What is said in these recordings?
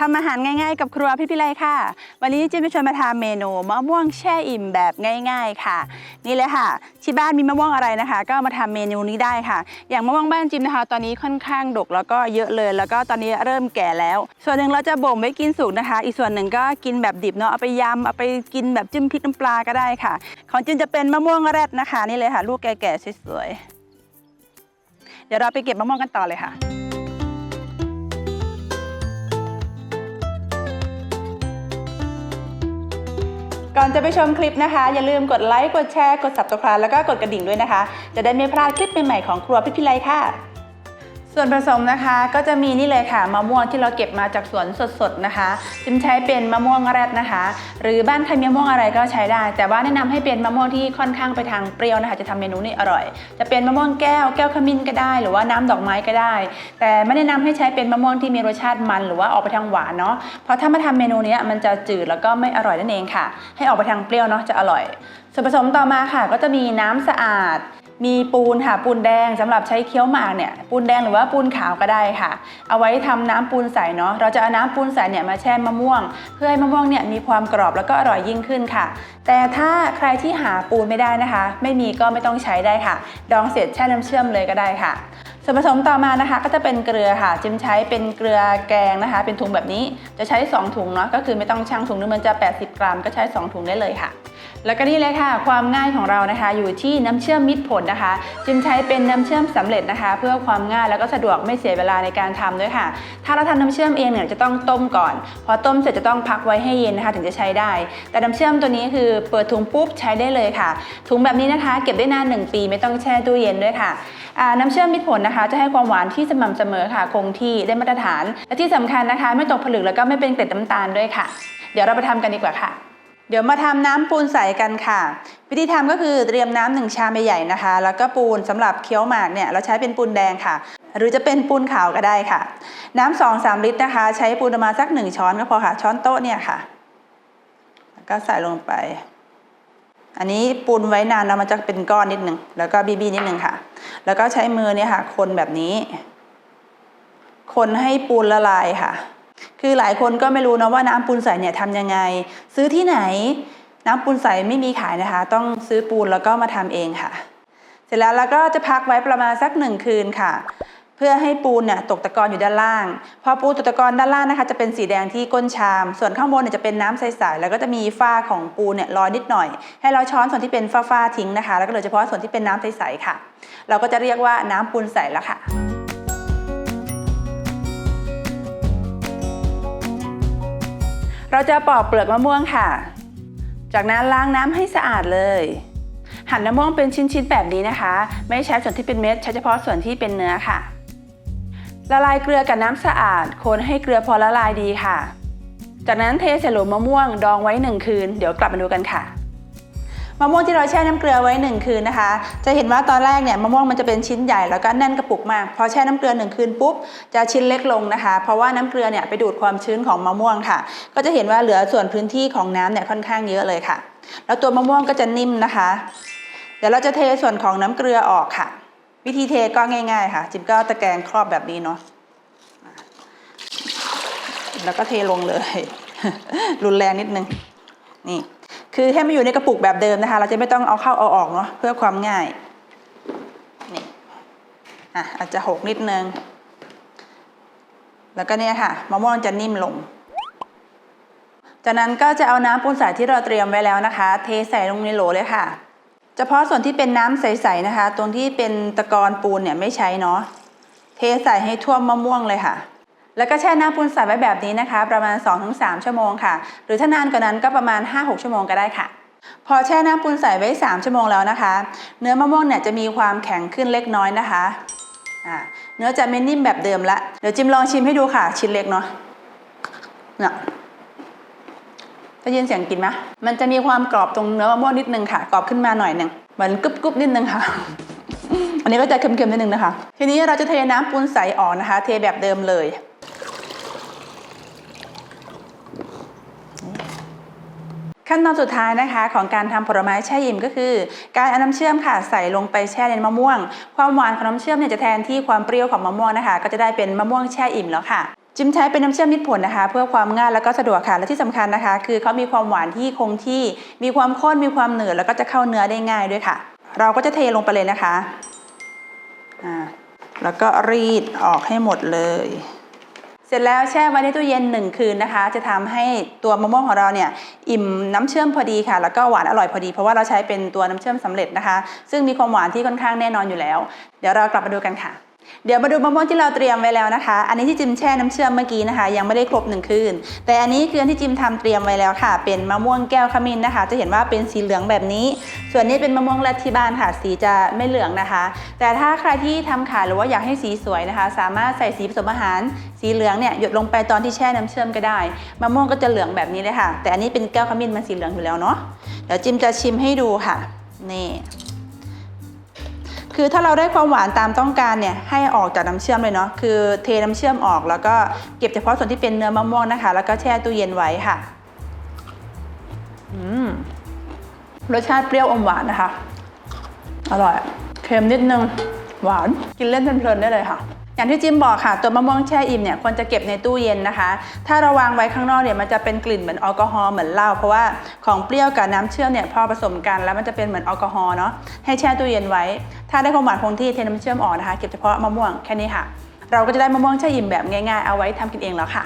ทำอาหารง่ายๆ กับครัวพี่พิไลค่ะ วันนี้จิมจะชวนมาทำเมนูมะม่วงแช่อิ่มแบบง่าย ๆค่ะ นี่เลยค่ะ ที่บ้านมีมะม่วงอะไรนะคะ ก็มาทำเมนูนี้ได้ค่ะ อย่างมะม่วงบ้านจิมนะคะ ตอนนี้ค่อนข้างดกแล้วก็เยอะเลย แล้วก็ตอนนี้เริ่มแก่แล้ว ส่วนหนึ่งเราจะบ่มไว้กินสุกนะคะ อีกส่วนหนึ่งก็กินแบบดิบเนาะเอาไปยำเอาไปกินแบบจิ้มพริกน้ำปลาก็ได้ค่ะ ของจิมจะเป็นมะม่วงแรดนะคะ นี่เลยค่ะ ลูกแก่ๆสวยๆเดี๋ยวเราไปเก็บมะม่วงกันต่อเลยค่ะ ก่อนจะไปชมคลิปนะคะ อย่าลืมกดไลค์กดแชร์กด subscribe แล้วก็กดกระดิ่งด้วยนะคะ จะได้ไม่พลาดคลิปใหม่ๆของครัวพี่พิไลค่ะ ส่วนผสมนะคะก็จะมีนี่เลยค่ะมะม่วงที่เราเก็บมาจากสวนสดๆนะคะจิมใช้เป็นมะม่วงแรดนะคะ หรือบ้านใครมีมะม่วงอะไรก็ใช้ได้ แต่ว่าแนะนำให้เป็นมะม่วงที่ค่อนข้างไปทางเปรี้ยวนะคะ จะทำเมนูนี้อร่อย จะเป็นมะม่วงแก้วแก้วขมิ้นก็ได้ หรือว่าน้ำดอกไม้ก็ได้ แต่ไม่แนะนำให้ใช้เป็นมะม่วงที่มีรสชาติมันหรือว่าออกไปทางหวานเนาะเพราะถ้ามาทำเมนูนี้มันจะจืดแล้วก็ไม่อร่อยนั่นเองค่ะ ให้ออกไปทางเปรี้ยวเนาะจะอร่อย ส่วนผสมต่อมาค่ะ ก็จะมีน้ำสะอาด มีปูนค่ะปูนแดงสำหรับใช้เคี้ยวหมากเนี่ยปูนแดงหรือว่าปูนขาวก็ได้ค่ะ เอาไว้ทำน้ำปูนใสเนาะเราจะเอาน้ำปูนใสเนี่ยมาแช่มะม่วง เพื่อให้มะม่วงเนี่ยมีความกรอบแล้วก็อร่อยยิ่งขึ้นค่ะ แต่ถ้าใครที่หาปูนไม่ได้นะคะ ไม่มีก็ไม่ต้องใช้ได้ค่ะ ดองเสร็จแช่น้ำเชื่อมเลยก็ได้ค่ะส่วนผสมต่อมานะคะก็จะเป็นเกลือค่ะจิมใช้เป็นเกลือแกงนะคะ เป็นถุงแบบนี้จะใช้ 2 ถุงเนาะก็คือไม่ต้องชั่งถุงนึงมันจะ 80 กรัม ก็ใช้ 2 ถุงได้เลยค่ะ แล้วก็นี่เลยค่ะ ความง่ายของเรานะคะ อยู่ที่น้ำเชื่อมมิตรผลนะคะจิมใช้เป็นน้ำเชื่อมสำเร็จนะคะ เพื่อความง่ายแล้วก็สะดวกไม่เสียเวลาในการทำด้วยค่ะ ถ้าเราทำน้ำเชื่อมเองเนี่ยจะต้องต้มก่อน พอต้มเสร็จจะต้องพักไว้ให้เย็นนะคะถึงจะใช้ได้ แต่น้ำเชื่อมตัวนี้คือเปิดถุงปุ๊บใช้ได้เลยค่ะ ถุงแบบนี้นะคะ เก็บได้นาน1ปีไม่ต้องแช่ตู้เย็นด้วยค่ะน้ำเชื่อมมิตรผลนะคะ จะให้ความหวานที่สม่ำเสมอค่ะ คงที่ได้มาตรฐาน และที่สำคัญนะคะ ไม่ตกผลึกแล้วก็ไม่เป็นเกล็ดน้ำตาลด้วยค่ะ เดี๋ยวเราไปทำกันดีกว่าค่ะ เดี๋ยวมาทำน้ำปูนใสกันค่ะ วิธีทำก็คือเตรียมน้ำหนึ่งชามใหญ่ๆนะคะ แล้วก็ปูนสำหรับเคี้ยวหมากเนี่ยเราใช้เป็นปูนแดงค่ะ หรือจะเป็นปูนขาวก็ได้ค่ะ น้ำสองสามลิตรนะคะ ใช้ปูนประมาณสักหนึ่งช้อนก็พอค่ะ ช้อนโต๊ะเนี่ยค่ะ แล้วก็ใส่ลงไป อันนี้ปูนไว้นานแล้วมันจะเป็นก้อนนิดหนึ่งแล้วก็บีบีนิดหนึ่งค่ะ แล้วก็ใช้มือเนี่ยค่ะ คนแบบนี้ คนให้ปูนละลายค่ะ คือหลายคนก็ไม่รู้นะว่าน้ำปูนใสเนี่ยทำยังไง ซื้อที่ไหน น้ำปูนใสไม่มีขายนะคะ ต้องซื้อปูนแล้วก็มาทำเองค่ะ เสร็จแล้วเราก็จะพักไว้ประมาณสักหนึ่งคืนค่ะ เพื่อให้ปูนเนี่ยตกตะกอนอยู่ด้านล่าง พอปูนตกตะกอนด้านล่างนะคะ จะเป็นสีแดงที่ก้นชาม ส่วนข้างบนเนี่ยจะเป็นน้ำใสๆแล้วก็จะมีฝ้าของปูนเนี่ยลอยนิดหน่อย ให้เราช้อนส่วนที่เป็นฝ้าๆทิ้งนะคะ แล้วก็เหลือเฉพาะส่วนที่เป็นน้ำใสๆค่ะ เราก็จะเรียกว่าน้ำปูนใสแล้วค่ะ เราจะปอกเปลือกมะม่วงค่ะ จากนั้นล้างน้ำให้สะอาดเลย หั่นมะม่วงเป็นชิ้นๆแบบนี้นะคะ ไม่ใช้ส่วนที่เป็นเม็ดใช้เฉพาะส่วนที่เป็นเนื้อค่ะ ละลายเกลือกับน้ำสะอาด คนให้เกลือพอละลายดีค่ะ จากนั้นเทใส่หลมะม่วงดองไว้หนึ่งคืน เดี๋ยวกลับมาดูกันค่ะ มะม่วงที่เราแช่น้ำเกลือไว้หนึ่งคืนนะคะ จะเห็นว่าตอนแรกเนี่ยมะม่วงมันจะเป็นชิ้นใหญ่แล้วก็แน่นกระปุกมาก พอแช่น้ำเกลือหนึ่งคืนปุ๊บจะชิ้นเล็กลงนะคะ เพราะว่าน้ำเกลือเนี่ยไปดูดความชื้นของมะม่วงค่ะ ก็จะเห็นว่าเหลือส่วนพื้นที่ของน้ำเนี่ยค่อนข้างเยอะเลยค่ะ แล้วตัวมะม่วงก็จะนิ่มนะคะ เดี๋ยวเราจะเทส่วนของน้ำเกลือออกค่ะ วิธีเทก็ง่าย ๆ ค่ะ จิมก็ตะแกรงครอบแบบนี้เนาะแล้วก็เทลงเลย รุนแรงนิดนึงนี่ คือให้มันอยู่ในกระปุกแบบเดิมนะคะ เราจะไม่ต้องเอาเข้าเอาออกเนาะเพื่อความง่ายนี่อะอาจจะหกนิดนึง แล้วก็เนี่ยค่ะมะม่วงจะนิ่มลง จากนั้นก็จะเอาน้ำปูนใสที่เราเตรียมไว้แล้วนะคะ เทใส่ลงในโหลเลยค่ะ เฉพาะส่วนที่เป็นน้ำใสๆนะคะ ตรงที่เป็นตะกอนปูนเนี่ยไม่ใช้เนาะเทใส่ให้ท่วมมะม่วงเลยค่ะ แล้วก็แช่น้ำปูนใสไว้แบบนี้นะคะ ประมาณ 2-3 ชั่วโมงค่ะ หรือถ้านานกว่านั้นก็ประมาณ 5-6 ชั่วโมงก็ได้ค่ะ พอแช่น้ำปูนใสไว้ 3 ชั่วโมงแล้วนะคะ เนื้อมะม่วงเนี่ยจะมีความแข็งขึ้นเล็กน้อยนะคะอ่าเนื้อจะไม่นิ่มแบบเดิมละเดี๋ยวจิมลองชิมให้ดูค่ะ ชิ้นเล็กเนาะเนี่ยได้ยินเสียงกินไหมมันจะมีความกรอบตรงเนื้อมะม่วงนิดนึงค่ะ กรอบขึ้นมาหน่อยหนึ่งเหมือนกรุบกรุบนิดนึงค่ะอันนี้ก็จะเค็มๆนิดนึงนะคะ ทีนี้เราจะเทน้ำปูนใสออกนะคะ เทแบบเดิมเลย ขั้นตอนสุดท้ายนะคะของการทำผลไม้แช่อิ่มก็คือ การเอาน้ำเชื่อมค่ะใส่ลงไปแช่ในมะม่วง ความหวานของน้ำเชื่อมเนี่ยจะแทนที่ความเปรี้ยวของมะม่วงนะคะ ก็จะได้เป็นมะม่วงแช่อิ่มแล้วค่ะจิมใช้เป็นน้ำเชื่อมมิตรผลนะคะ เพื่อความง่ายแล้วก็สะดวกค่ะและที่สำคัญนะคะ คือเขามีความหวานที่คงที่ มีความข้นมีความเหนืดแล้วก็จะเข้าเนื้อได้ง่ายด้วยค่ะ เราก็จะเทลงไปเลยนะคะอ่าแล้วก็รีดออกให้หมดเลย เสร็จแล้วแช่ไว้ในตู้เย็นหนึ่งคืนนะคะ จะทำให้ตัวมะม่วงของเราเนี่ยอิ่มน้ำเชื่อมพอดีค่ะ แล้วก็หวานอร่อยพอดี เพราะว่าเราใช้เป็นตัวน้ำเชื่อมสำเร็จนะคะ ซึ่งมีความหวานที่ค่อนข้างแน่นอนอยู่แล้ว เดี๋ยวเรากลับมาดูกันค่ะ เดี๋ยวมาดูมะม่วงที่เราเตรียมไว้แล้วนะคะ อันนี้ที่จิมแช่น้ำเชื่อมเมื่อกี้นะคะ ยังไม่ได้ครบหนึ่งคืน แต่อันนี้คืออันที่จิมทำเตรียมไว้แล้วค่ะ เป็นมะม่วงแก้วขมิ้นนะคะ จะเห็นว่าเป็นสีเหลืองแบบนี้ ส่วนนี้เป็นมะม่วงแรดที่บ้านค่ะ สีจะไม่เหลืองนะคะ แต่ถ้าใครที่ทำขายหรือว่าอยากให้สีสวยนะคะ สามารถใส่สีผสมอาหาร สีเหลืองเนี่ยหยดลงไปตอนที่แช่น้ำเชื่อมก็ได้ มะม่วงก็จะเหลืองแบบนี้เลยค่ะ แต่อันนี้เป็นแก้วขมิ้นมันสีเหลืองอยู่แล้วเนาะ เดี๋ยวจิมจะชิมให้ดูค่ะ นี่ คือถ้าเราได้ความหวานตามต้องการเนี่ยให้ออกจากน้ำเชื่อมเลยเนาะคือเทน้ำเชื่อมออกแล้วก็เก็บเฉพาะส่วนที่เป็นเนื้อมะม่วงนะคะ แล้วก็แช่ตู้เย็นไว้ค่ะอืมรสชาติเปรี้ยวอมหวานนะคะ อร่อย เค็มนิดนึง หวาน กินเล่นเพลินๆได้เลยค่ะ อย่างที่จิมบอกค่ะ ตัวมะม่วงแช่อิ่มเนี่ยควรจะเก็บในตู้เย็นนะคะ ถ้าเราวางไว้ข้างนอกเนี่ยมันจะเป็นกลิ่นเหมือนแอลกอฮอล์เหมือนเหล้าเพราะว่าของเปรี้ยวกับน้ำเชื่อมเนี่ยพอผสมกันแล้วมันจะเป็นเหมือนแอลกอฮอล์เนาะให้แช่ตู้เย็นไว้ ถ้าได้ความหวานคงที่เทน้ำเชื่อมออกนะคะเก็บเฉพาะมะม่วงแค่นี้ค่ะ เราก็จะได้มะม่วงแช่อิ่มแบบง่ายๆเอาไว้ทำกินเองแล้วค่ะ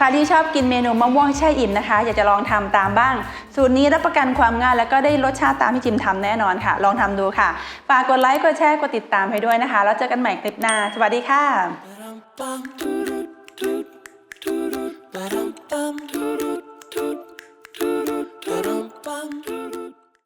ครที่ชอบกินเมนูมะม่วงแช่อิ่มนะคะ อยากจะลองทำตามบ้าง สูตรนี้รับประกันความง่ายแล้วก็ได้รสชาติตามที่จิมทำแน่นอนค่ะ ลองทำดูค่ะ ฝากกดไลค์กดแชร์กดติดตามให้ด้วยนะคะ แล้วเจอกันใหม่คลิปหน้า สวัสดีค่ะ